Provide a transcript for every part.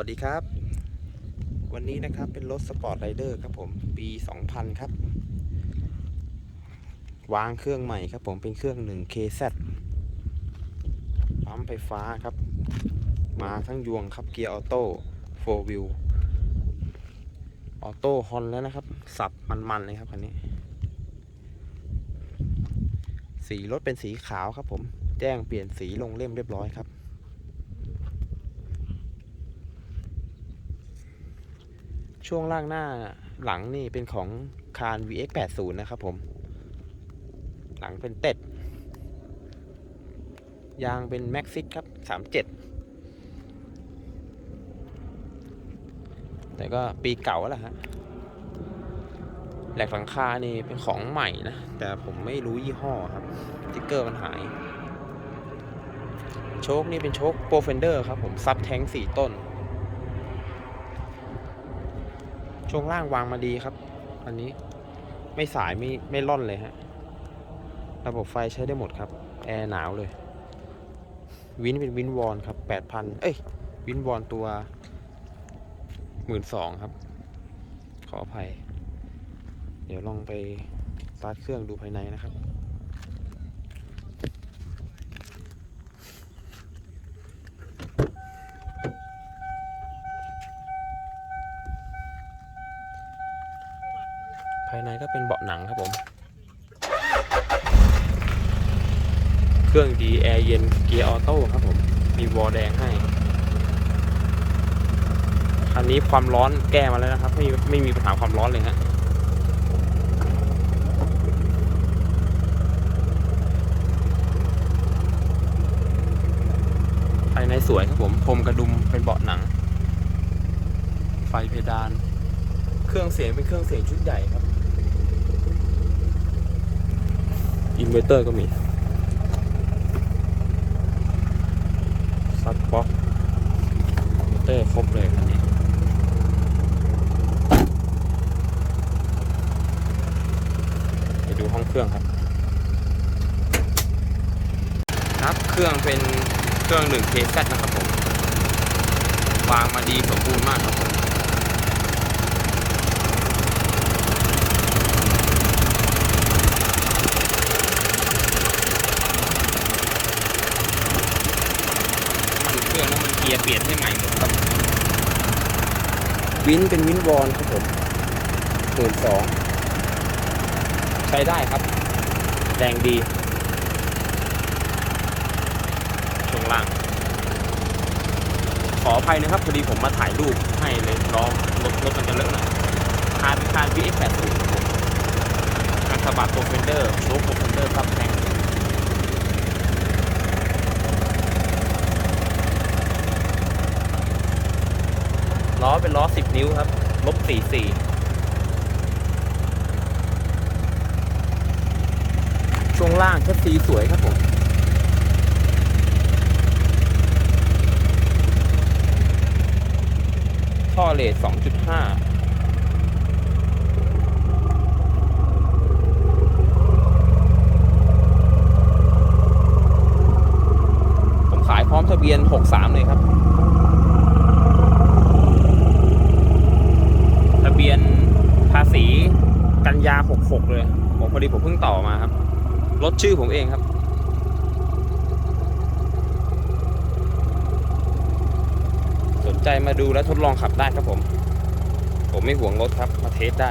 วัสดีครับ วันนี้นะครับเป็นรถสปอร์ตไรเดอร์ครับผมปี 2000 ครับ วางเครื่องใหม่ครับผมเป็นเครื่อง 1KZ ปั๊มไฟฟ้าครับ มาทั้งยวงครับเกียร์ออโต้4 wheel ออโต้ฮอนแล้วนะครับ สับมัน ๆ เลยครับคันนี้ สีรถเป็นสีขาวครับผม แจ้งเปลี่ยนสีลงเล่มเรียบร้อยครับ ช่วงล่างหน้าหลังนี่เป็นของคาร VX80 นะครับผม หลังเป็นเต็ด ยางเป็น Maxxis ครับ 37 แต่ก็ปีเก่าแล้วฮะแหลกหลังคานี่เป็นของใหม่นะ แต่ผมไม่รู้ยี่ห้อครับติ๊กเกอร์มันหาย โชคนี่เป็นโชคโปรเฟนเดอร์ครับผมซับแท้งสี่ต้น ช่วงล่างวางมาดีครับ อันนี้ไม่สายไม่ไม่ล่อนเลยฮะ ระบบไฟใช้ได้หมดครับ แอร์หนาวเลย วินเป็นวินวอนครับแปดพันเอ้ย วินวอนตัวหมื่นสองครับ ขออภัย เดี๋ยวลองไปสตาร์ทเครื่องดูภายในนะครับ ในก็เป็นเบาะหนังครับผม เครื่องดีแอร์เย็นเกียร์ออโต้ครับผม มีวอลแดงให้คันนี้ความร้อนแก้มาแล้วนะครับ ไม่ไม่มีปัญหาความร้อนเลยฮะภายในสวยครับผมพรมกระดุมเป็นเบาะหนัง ไฟเพดาน เครื่องเสียงเป็นเครื่องเสียงชุดใหญ่ครับ อินเวอร์เตอร์ก็มีซับบ็อกอินเวอร์เตอร์ครบเลยคันนี้ไปดูห้องเครื่องครับ ครับเครื่องเป็นเครื่อง 1KZ นะครับผมวางมาดีสมบูรณ์มากครับผม มันเครื่องแล้วมันเกียร์เปลี่ยนให้ใหม่หมดครับวินเป็นวินวอนครับผมหมื่นสองใช้ได้ครับ แรงดี ช่วงล่าง ขออภัยนะครับพอดีผมมาถ่ายรูปให้เลยล้อมรถรถมันจะเลอะหน่อยคานเป็นคาน VX80 ครับผมการสะบัดตัวเฟนเดอร์โชคตัวเฟนเดอร์ครับแทง ล้อเป็นล้อ 10 นิ้วครับลบ44ช่วงล่างแคสีสวยครับผมท่อเลท2.5ผมขายพร้อมทะเบียน 63 เลยครับ ทะเบียนภาษีกัน ยา 66 เลยผมพอดีผมเพิ่งต่อมาครับ รถชื่อผมเองครับ สนใจมาดูและทดลองขับได้ครับผม ผมไม่ห่วงรถครับ มาเทสได้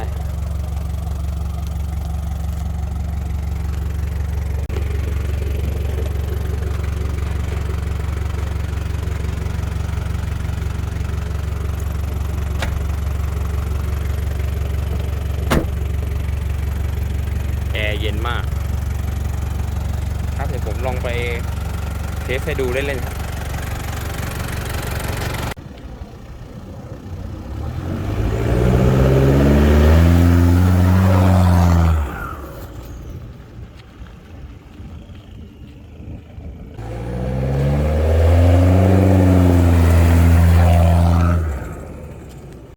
แอร์เย็นมาก ครับเดี๋ยวผมลองไปเทสให้ดูเล่นๆครับ